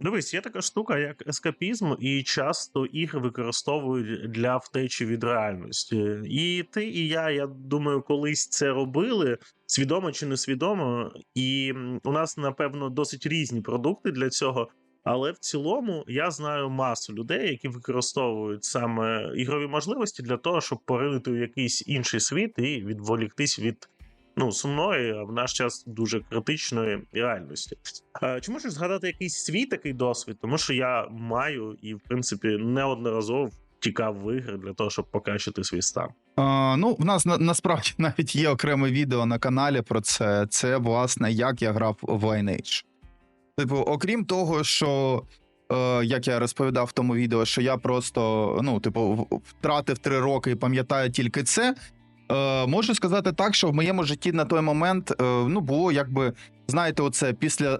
Дивись, є така штука, як ескапізм, і часто ігри використовують для втечі від реальності. І ти, і я, я думаю, колись це робили свідомо чи несвідомо. І у нас, напевно, досить різні продукти для цього. Але в цілому я знаю масу людей, які використовують саме ігрові можливості для того, щоб поринути в якийсь інший світ і відволіктись від ну, сумної, а в наш час дуже критичної реальності. Чи можеш згадати якийсь свій такий досвід? Тому що я маю і, в принципі, неодноразово втікав в ігри для того, щоб покращити свій стан. А, ну, в нас на, насправді навіть є окреме відео на каналі про це. Це, власне, як я грав в Lineage. Типу, окрім того, що. Як я розповідав в тому відео, що я просто ну, типу, втратив три роки і пам'ятаю тільки це. Е, Можу сказати так, що в моєму житті на той момент е, ну, було якби, знаєте, оце після е,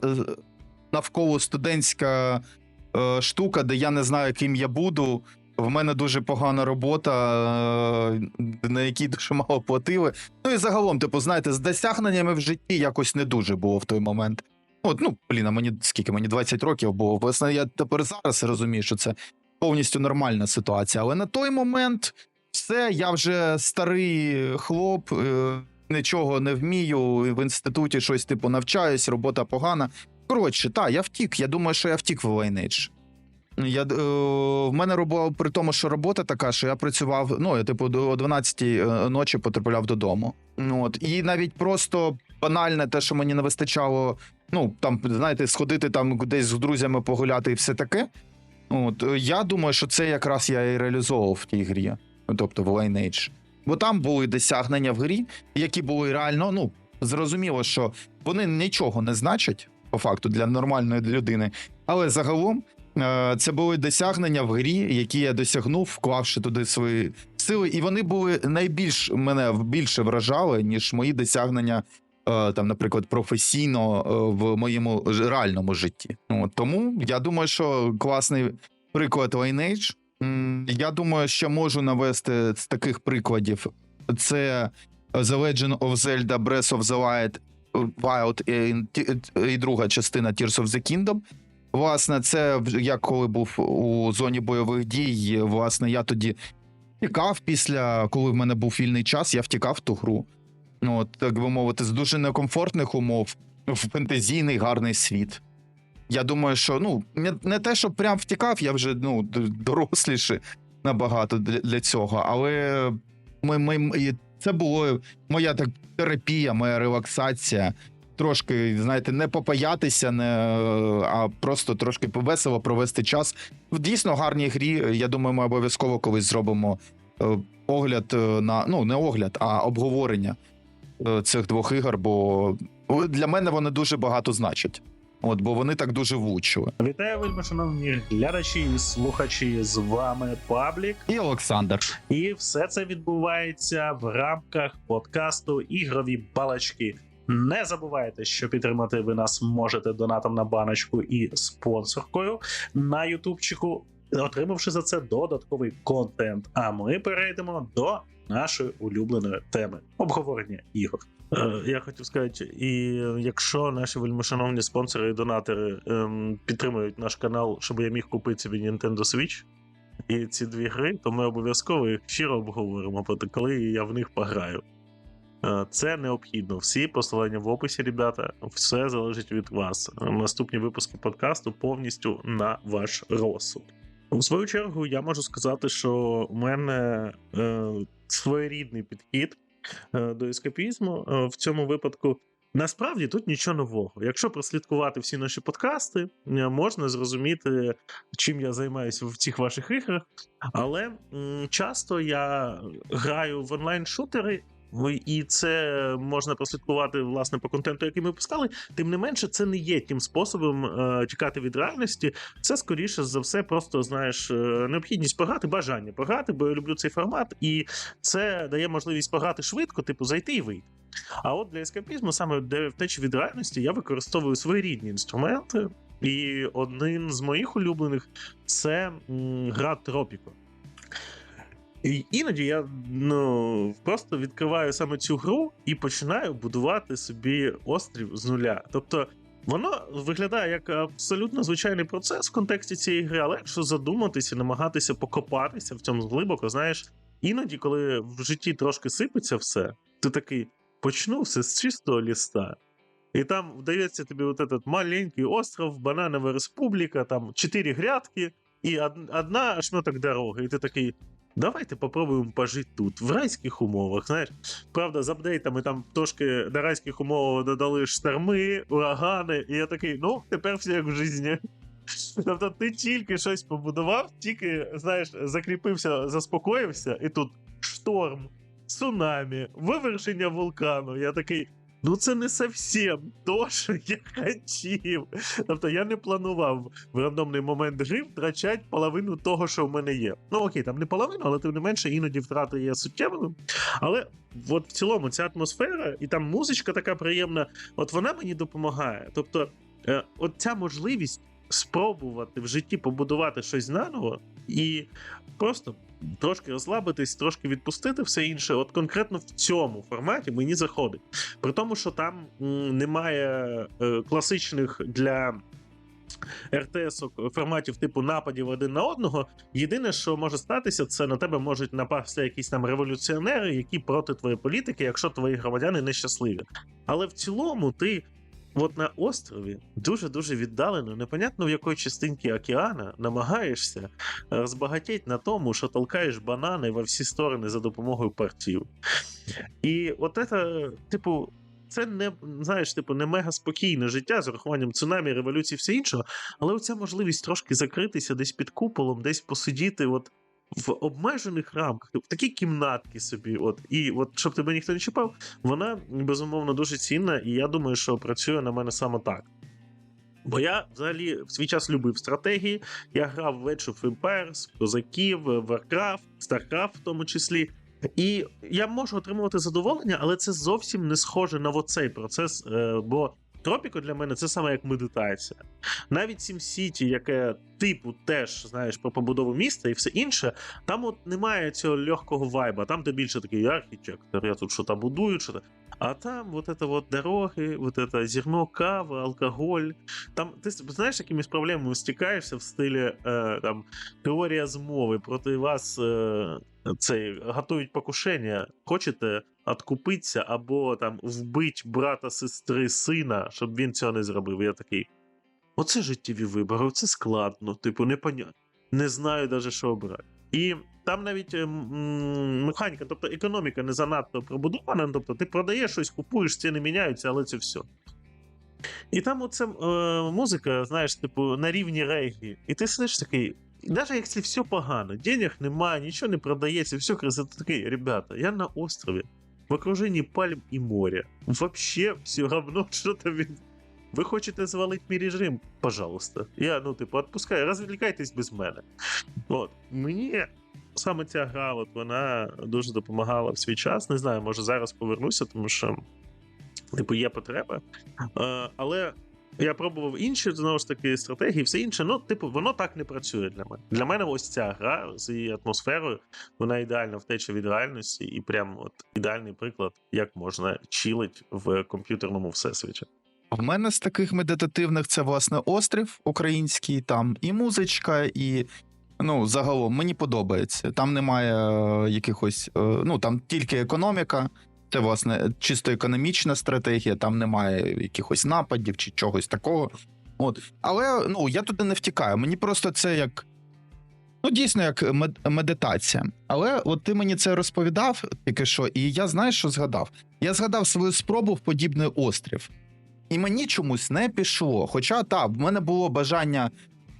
навколо студентська штука, де я не знаю, ким я буду. В мене дуже погана робота, на якій дуже мало платили. Ну і загалом, типу, знаєте, з досягненнями в житті якось не дуже було в той момент. От, ну, блін, а мені скільки мені 20 років було. Власне, я тепер зараз розумію, що це повністю нормальна ситуація. Але на той момент все, я вже старий хлоп, е, нічого не вмію. В інституті щось типу навчаюсь, робота погана. Коротше, так, я втік. Я думаю, що я втік в Lineage. Я, е, В мене робила при тому, що робота така, що я працював, ну, я типу до 12 ночі потрапляв додому. От. І навіть просто банальне те, що мені не вистачало, ну, там, знаєте, сходити там десь з друзями погуляти і все таке. От. Я думаю, що це якраз я і реалізовував в тій грі тобто в Lineage. Бо там були досягнення в грі, які були реально, ну, зрозуміло, що вони нічого не значать, по факту, для нормальної людини. Але загалом е, це були досягнення в грі, які я досягнув, вклавши туди свої сили. І вони були найбільш мене більше вражали, ніж мої досягнення, е, там, наприклад, професійно е, в моєму реальному житті. От, Тому я думаю, що класний приклад Lineage, я думаю, що можу навести з таких прикладів: це The Legend of Zelda Breath of the Wild, і, і друга частина Tears of the Kingdom. Власне, це я коли був у зоні бойових дій. Власне, я тоді втікав після, коли в мене був вільний час, я втікав в ту гру. Ну, так би мовити, з дуже некомфортних умов в фентезійний гарний світ. Я думаю, що ну не, те, що прям втікав, я вже ну доросліше набагато для, цього. Але ми, ми, це було моя так терапія, моя релаксація. Трошки, знаєте, не попаятися, не, а просто трошки повесело провести час. В дійсно гарній грі. Я думаю, ми обов'язково колись зробимо е, огляд е, на ну не огляд, а обговорення е, цих двох ігор. Бо для мене вони дуже багато значать. От, бо вони так дуже влучили. Вітаю, вельми шановні глядачі і слухачі. З вами Паблік і Олександр. І все це відбувається в рамках подкасту Ігрові балачки. Не забувайте, що підтримати ви нас можете донатом на баночку і спонсоркою на Ютубчику, отримавши за це додатковий контент. А ми перейдемо до нашої улюбленої теми обговорення ігор. Е, я хотів сказати, і якщо наші вельмишановні спонсори і донатори ем, підтримують наш канал, щоб я міг купити собі Nintendo Switch і ці дві гри, то ми обов'язково їх щиро обговоримо, коли я в них пограю. Е, це необхідно. Всі посилання в описі, ребята, все залежить від вас. Наступні випуски подкасту повністю на ваш розсуд. У свою чергу я можу сказати, що у мене е, своєрідний підхід до ескапізму е, в цьому випадку. Насправді тут нічого нового. Якщо прослідкувати всі наші подкасти, е, можна зрозуміти, чим я займаюся в цих ваших іграх. Але часто я граю в онлайн-шутери і це можна прослідкувати власне по контенту, який ми пускали. Тим не менше, це не є тим способом е, тікати від реальності. Це скоріше за все, просто знаєш, е, необхідність пограти, бажання пограти, бо я люблю цей формат, і це дає можливість пограти швидко, типу зайти і вийти. А от для ескапізму, саме для втечі від реальності, я використовую свої рідні інструменти. І один з моїх улюблених це гра Тропіко. І Іноді я ну просто відкриваю саме цю гру і починаю будувати собі острів з нуля. Тобто Воно виглядає як абсолютно звичайний процес в контексті цієї гри, але якщо задуматися, намагатися покопатися в цьому глибоко, знаєш, іноді, коли в житті трошки сипеться все, ти такий почну все з чистого ліста. І там вдається тобі от этот маленький остров, бананова республіка, там чотири грядки і одна шматок дороги. І ти такий. Давайте попробуємо пожити тут, в райських умовах. Знаєш, правда, з апдейтами там трошки до райських умов додали шторми, урагани, і я такий, ну, тепер все як в житті. Тобто ти тільки щось побудував, тільки, знаєш, закріпився, заспокоївся, і тут шторм, цунамі, вивершення вулкану. Я такий. Ну, це не зовсім то, що я хотів. Тобто я не планував в рандомний момент гри втрачати половину того, що в мене є. Ну окей, там не половину, але тим не менше іноді втрати є суттєвими. Але от в цілому ця атмосфера і там музичка така приємна, от вона мені допомагає. Тобто, е, от ця можливість спробувати в житті побудувати щось наново і просто трошки розслабитись, трошки відпустити все інше. От конкретно в цьому форматі мені заходить. При тому, що там немає е, класичних для. РТС форматів типу нападів один на одного. Єдине, що може статися, це на тебе можуть напасти якісь там революціонери, які проти твоєї політики, якщо твої громадяни нещасливі. Але в цілому ти. От на острові дуже дуже віддалено, непонятно в якої частинці океана намагаєшся розбагатіть на тому, що толкаєш банани во всі сторони за допомогою партів. І от це, типу, це не знаєш, типу, не мега спокійне життя з урахуванням цунамі, революції, все іншого, але оця можливість трошки закритися десь під куполом, десь посидіти, от. В обмежених рамках, в такій кімнатці собі, от і от щоб тебе ніхто не чіпав, вона безумовно дуже цінна, і я думаю, що працює на мене саме так. Бо я взагалі в свій час любив стратегії. Я грав в Age of Empires, Козаків, Warcraft, StarCraft в тому числі. І я можу отримувати задоволення, але це зовсім не схоже на оцей процес. е, Бо Тропіко для мене це саме як медитація. Навіть Сім Сіті, яке типу теж знаєш про побудову міста і все інше, там от немає цього легкого вайба. Там ти більше такий архітектор, я тут що там будую, що. А там вот это вот дороги, вот это зерно кави, алкоголь. Там ти знаєш, якимись проблемами стикаєшся в стилі е, там теорія змови проти вас. Е, цей готують покушення, хочете откупитися або там вбить брата, сестри, сина, щоб він цього не зробив. Я такий. Оце життєві вибори, це складно, типу, непонятно. Не знаю навіть, що обрати. І там навіть ем, механіка, тобто економіка не занадто пробудована, тобто ти продаєш щось, купуєш, ціни міняються, але це все. І там оце е, музика, знаєш, типу, на рівні регі. І ти сидиш такий. Навіть якщо все погано, денег немає, нічого не продається, все красиво, такий, ребята, я на острові, в окруженні пальм і моря. Вообще все равно, що там він. Ви хочете звалити мій режим? Пожалуйста. Я, ну, типу, відпускаю, розвлікайтесь без мене. От, мені саме ця гра, от вона дуже допомагала в свій час. Не знаю, може зараз повернуся, тому що, типу, є потреба. Але я пробував інші знову ж таки стратегії, все інше. Ну, типу, воно так не працює для мене. Для мене ось ця гра з її атмосферою, вона ідеально втеча від реальності, і прям от ідеальний приклад, як можна чилить в комп'ютерному всесвіті. В мене з таких медитативних це власне острів український, там і музичка, і ну загалом мені подобається. Там немає е, якихось, е, ну там тільки економіка. Це власне чисто економічна стратегія, там немає якихось нападів чи чогось такого. От, але ну я туди не втікаю. Мені просто це як. Ну, дійсно, як мед- медитація. Але от ти мені це розповідав тільки що, і я знаєш, що згадав? Я згадав свою спробу в подібний острів. І мені чомусь не пішло. Хоча так, в мене було бажання,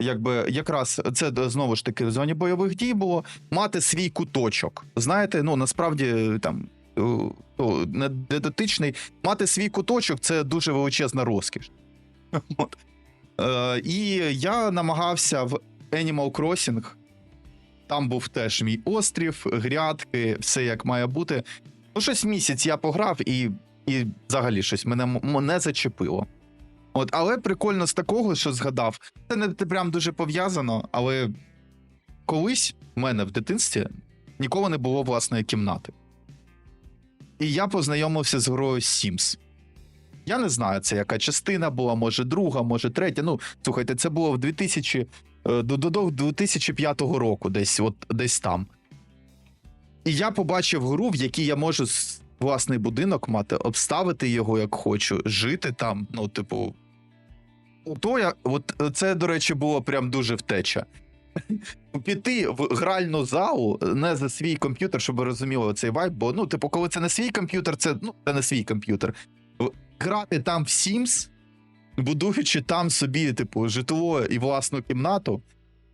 якби якраз це знову ж таки в зоні бойових дій було мати свій куточок. Знаєте, ну насправді там не дотичний, мати свій куточок це дуже величезна розкіш. От. Е, і я намагався в Animal Crossing. Там був теж мій острів, грядки, все як має бути. Ну, щось місяць я пограв і і взагалі щось мене м- не зачепило. От, але прикольно з такого, що згадав, це не прям дуже пов'язано, але колись в мене в дитинстві ніколи не було власної кімнати. І я познайомився з грою Sims. Я не знаю, це яка частина була, може друга, може третя. Ну, слухайте, це було в 2000, е, до, до, до 2005 року, десь, от, десь там. І я побачив гру, в якій я можу власний будинок мати, обставити його як хочу, жити там. Ну, типу. То я, от е, це, до речі, було прям дуже втеча. Піти в гральну залу не за свій комп'ютер, щоб ви розуміли цей вайб, бо ну, типу, коли це не свій комп'ютер, це ну, це не свій комп'ютер. Грати там в Sims, будуючи там собі, типу, житло і власну кімнату,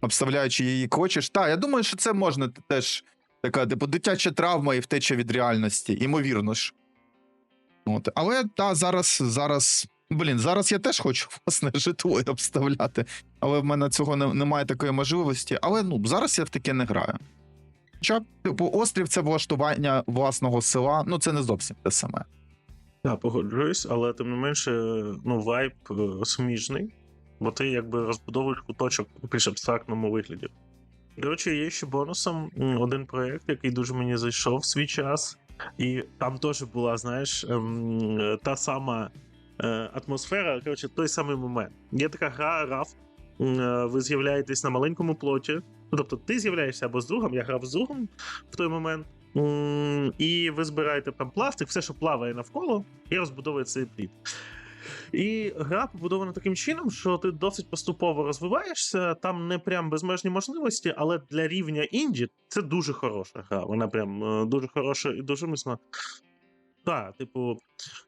обставляючи її хочеш. Та, я думаю, що це можна теж така, типу, дитяча травма і втеча від реальності, імовірно ж. От. Але та зараз, зараз. Блін, зараз я теж хочу власне житло обставляти, але в мене цього не, немає такої можливості. Але ну зараз я в таке не граю. Хоча, типу, острів це влаштування власного села, ну це не зовсім те саме. Так, погоджуюсь, але тим не менше, ну, вайб е, суміжний, бо ти якби розбудовуєш куточок у більш абстрактному вигляді. До речі, є ще бонусом один проєкт, який дуже мені зайшов в свій час, і там теж була, знаєш, ем, та сама е, атмосфера, коротше, той самий момент. Є така гра м, е, Ви з'являєтесь на маленькому плоті. Ну, тобто, ти з'являєшся або з другом, я грав з другом в той момент. І ви збираєте там пластик, все, що плаває навколо, і розбудовує цей плід. І гра побудована таким чином, що ти досить поступово розвиваєшся, там не прям безмежні можливості, але для рівня інді це дуже хороша гра. Вона прям е, дуже хороша і дуже міцна. Так, типу,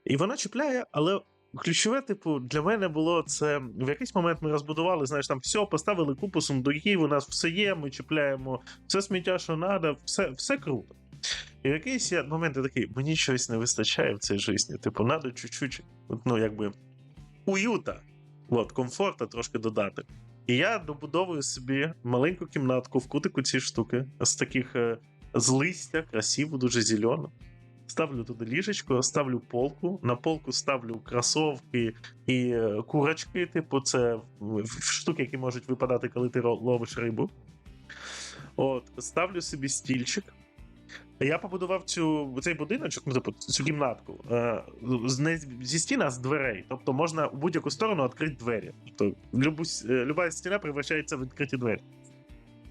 і вона чіпляє, але. Ключове, типу, для мене було це в якийсь момент ми розбудували, знаєш, там все, поставили купу сундуків, у нас все є, ми чіпляємо все сміття, що треба, все, все круто. І в якийсь момент я такий, мені щось не вистачає в цій житті. Типу, треба чуть-чуть, ну, якби, уюта, от, комфорта трошки додати. І я добудовую собі маленьку кімнатку в кутику цієї штуки з таких е, з листя, красиво, дуже зелено. Ставлю туди ліжечко, ставлю полку. На полку ставлю кросовки і е, курочки, типу, це штуки, які можуть випадати, коли ти ловиш рибу. От, ставлю собі стільчик. Я побудував цю, цей будиночок, ну, типу, цю кімнатку е, не зі стін, а з дверей. Тобто можна у будь-яку сторону відкрити двері. Тобто любу, с- е, люба стіна превращається в відкриті двері.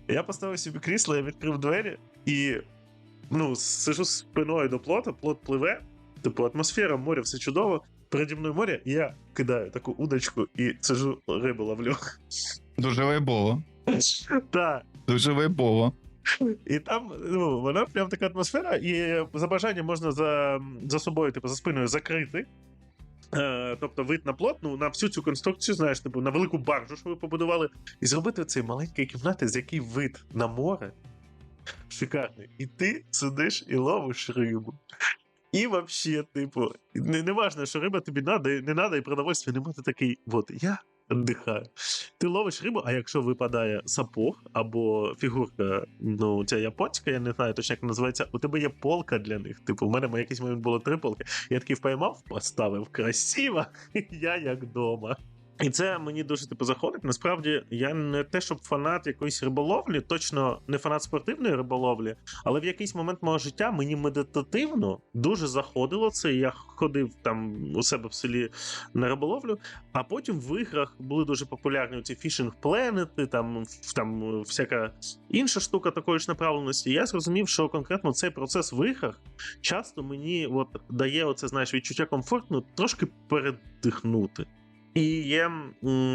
Я поставив собі крісло, я відкрив двері і ну, сижу спиною до плота, плот пливе, типу, атмосфера, море, все чудово. Переді мною море, і я кидаю таку удочку і сижу рибу ловлю. Дуже вайбово. Так. Дуже вайбово. І там ну, вона прям така атмосфера, і за бажанням можна за, за собою, типу, за спиною закрити. Е, тобто вид на плот, ну, на всю цю конструкцію, знаєш, типу, на велику баржу, що ви побудували, і зробити цей маленький кімнати, з який вид на море шикарний. І ти сидиш і ловиш рибу. І вообще, типу, не, не важно, що риба тобі надо, не надо, і продовольствия нема, ти такий, от, я віддихаю. Ти ловиш рибу, а якщо випадає сапог або фігурка, ну, ця японська, я не знаю точно, як називається, у тебе є полка для них. Типу, в мене якийсь момент було три полки. Я такий впіймав, поставив красиво, я як вдома. І це мені дуже типу заходить. Насправді, я не те, щоб фанат якоїсь риболовлі, точно не фанат спортивної риболовлі, але в якийсь момент мого життя мені медитативно дуже заходило це. Я ходив там у себе в селі на риболовлю, а потім в іграх були дуже популярні ці фішинг пленети, там, там всяка інша штука такої ж направленості. Я зрозумів, що конкретно цей процес в іграх часто мені от, дає оце, знаєш, відчуття комфортно трошки передихнути. І є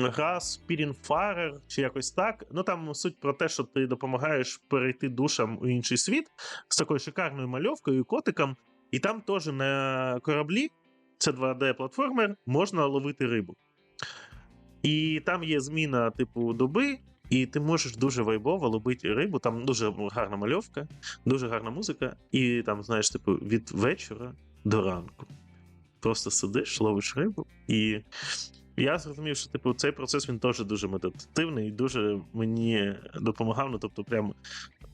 гра Spiritfarer, чи якось так. Ну там суть про те, що ти допомагаєш перейти душам у інший світ з такою шикарною мальовкою і котиком. І там теж на кораблі, це 2D-платформер, можна ловити рибу. І там є зміна, типу, доби, і ти можеш дуже вайбово ловити рибу. Там дуже гарна мальовка, дуже гарна музика, і там, знаєш, типу, від вечора до ранку. Просто сидиш, ловиш рибу, і я зрозумів, що типу цей процес він теж дуже медитативний і дуже мені допомагав. Ну, тобто, прям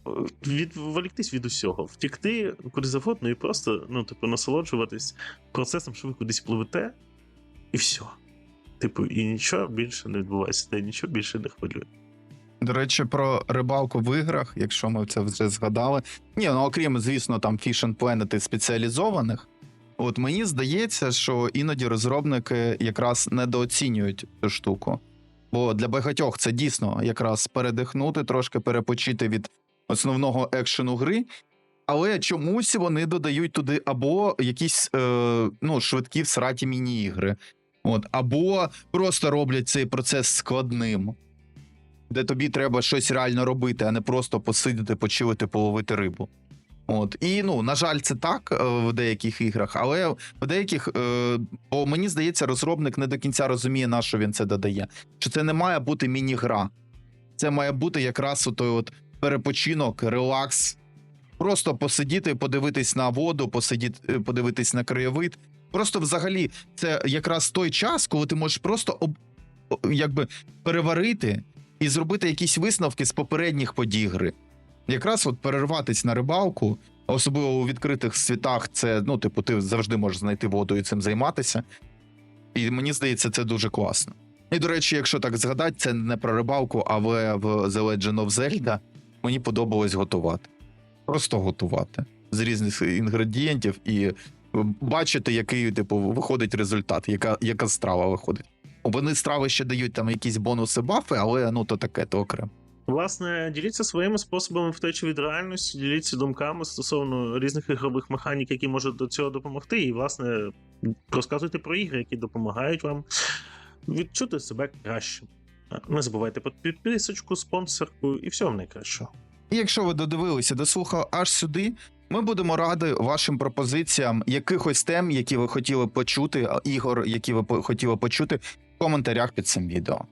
е, відволіктись від усього, втікти куди завгодно і просто, ну, типу, насолоджуватись процесом, що ви кудись пливете, і все. Типу, і нічого більше не відбувається, та нічого більше не хвилює. До речі, про рибалку в іграх, якщо ми це вже згадали. Ні, ну окрім, звісно, там Fish and Planet спеціалізованих. От мені здається, що іноді розробники якраз недооцінюють цю штуку. Бо для багатьох це дійсно якраз передихнути, трошки перепочити від основного екшену гри. Але чомусь вони додають туди або якісь е, ну, швидкі всраті міні-ігри, от, або просто роблять цей процес складним, де тобі треба щось реально робити, а не просто посидіти, почилити, половити рибу. От. І ну, на жаль, це так е, в деяких іграх, але в деяких, е, бо мені здається, розробник не до кінця розуміє, на що він це додає. Що це не має бути міні-гра. Це має бути якраз той от перепочинок, релакс. Просто посидіти, подивитись на воду, посидіти, е, подивитись на краєвид. Просто взагалі, це якраз той час, коли ти можеш просто об, якби переварити і зробити якісь висновки з попередніх подій гри. Якраз от перерватись на рибалку, особливо у відкритих світах, це ну, типу, ти завжди можеш знайти воду і цим займатися. І мені здається, це дуже класно. І, до речі, якщо так згадати, це не про рибалку, але в The Legend of Zelda мені подобалось готувати. Просто готувати з різних інгредієнтів і бачити, який, типу, виходить результат, яка, яка страва виходить. Вони страви ще дають там якісь бонуси бафи, але ну то таке, то окремо. Власне, діліться своїми способами втечі від реальності, діліться думками стосовно різних ігрових механік, які можуть до цього допомогти, і, власне, розказуйте про ігри, які допомагають вам відчути себе краще. Не забувайте про підписочку, спонсорку і всього найкращого. І якщо ви додивилися, дослухали аж сюди, ми будемо раді вашим пропозиціям якихось тем, які ви хотіли почути, ігор, які ви хотіли почути в коментарях під цим відео.